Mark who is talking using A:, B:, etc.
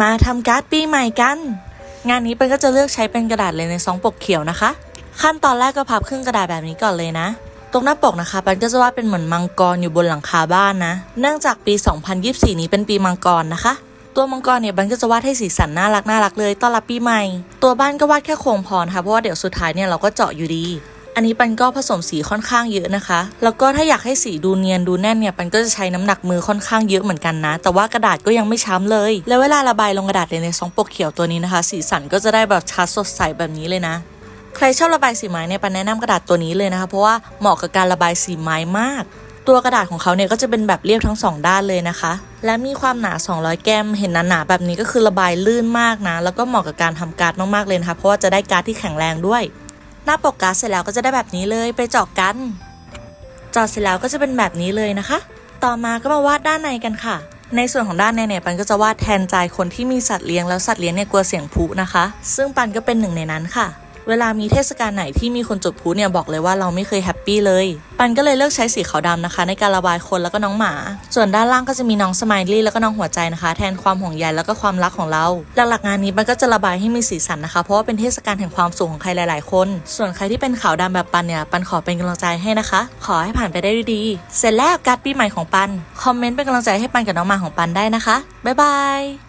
A: มาทำการ์ดปีใหม่กัน งานนี้ปันก็จะเลือกใช้เป็นกระดาษเลยในซองปกเขียวนะคะ ขั้นตอนแรกก็พับครึ่งกระดาษแบบนี้ก่อนเลยนะ ตรงหน้าปกนะคะปันก็จะวาดเป็นเหมือนมังกรอยู่บนหลังคาบ้านนะ เนื่องจากปี 2024 นี้เป็นปีมังกรนะคะ ตัวมังกรเนี่ยบันก็จะวาดให้สีสันน่ารักน่ารักเลยต้อนรับปีใหม่ ตัวบ้านก็วาดแค่โครงพอนะคะเพราะว่าเดี๋ยวสุดท้ายเนี่ยเราก็เจาะอยู่ดี อันนี้ปันก็ผสมสีค่อนข้างเยอะนะคะ แล้วก็ถ้าอยากให้สีดูเนียนดูแน่นเนี่ยปันก็จะใช้น้ำหนักมือค่อนข้างเยอะเหมือนกันนะ แต่ว่ากระดาษก็ยังไม่ช้ำเลย แล้วเวลาระบายลงกระดาษในซองปกเขียวตัวนี้นะคะ สีสันก็จะได้แบบชัดสดใสแบบนี้เลยนะใครชอบระบายสีไม้เนี่ยปันแนะนำกระดาษตัวนี้เลยนะคะ เพราะว่าเหมาะกับการระบายสีไม้มาก ตัวกระดาษของเขาเนี่ยก็จะเป็นแบบเรียบทั้งสองด้านเลยนะคะ และมีความหนา 200 แกรมเห็นหนาๆแบบนี้ก็คือระบายลื่นมากนะ แล้วก็เหมาะกับการทำการ์ดมากๆเลยนะคะ เพราะว่าจะได้การ์ดที่แข็งแรงด้วย หน้าปกการ์ดเสร็จแล้วก็จะได้แบบนี้เลยไปเจาะกันเจาะเสร็จแล้วก็จะเป็นแบบนี้เลยนะคะ ต่อมาก็มาวาดด้านในกันค่ะ ในส่วนของด้านในเนี่ยปันก็จะวาดแทนใจคนที่มีสัตว์เลี้ยงแล้วสัตว์เลี้ยงเนี่ยกลัวเสียงพุนะคะ ซึ่งปันก็เป็นหนึ่งในนั้นค่ะ เวลามีเทศกาลไหนที่มีคนจุดพลุเนี่ยบอกเลยว่าเราไม่เคยแฮปปี้เลย ปันก็เลยเลือกใช้สีขาวดำนะคะ ในการระบายคนแล้วก็น้องหมา ส่วนด้านล่างก็จะมีน้องสไมลี่แล้วก็น้องหัวใจนะคะ แทนความห่วงใยแล้วก็ความรักของเรา หลักๆงานนี้ปันก็จะระบายให้มีสีสันนะคะ เพราะว่าเป็นเทศกาลแห่งความสุขของใครหลาย ๆ คน ส่วนใครที่เป็นขาวดำแบบปันเนี่ยปันขอเป็นกำลังใจให้นะคะ ขอให้ผ่านไปได้ดีเสร็จแล้วการ์ดปีใหม่ของปันคอมเมนต์เป็นกำลังใจให้ปันกับน้องหมาของปันได้นะคะบ๊ายบาย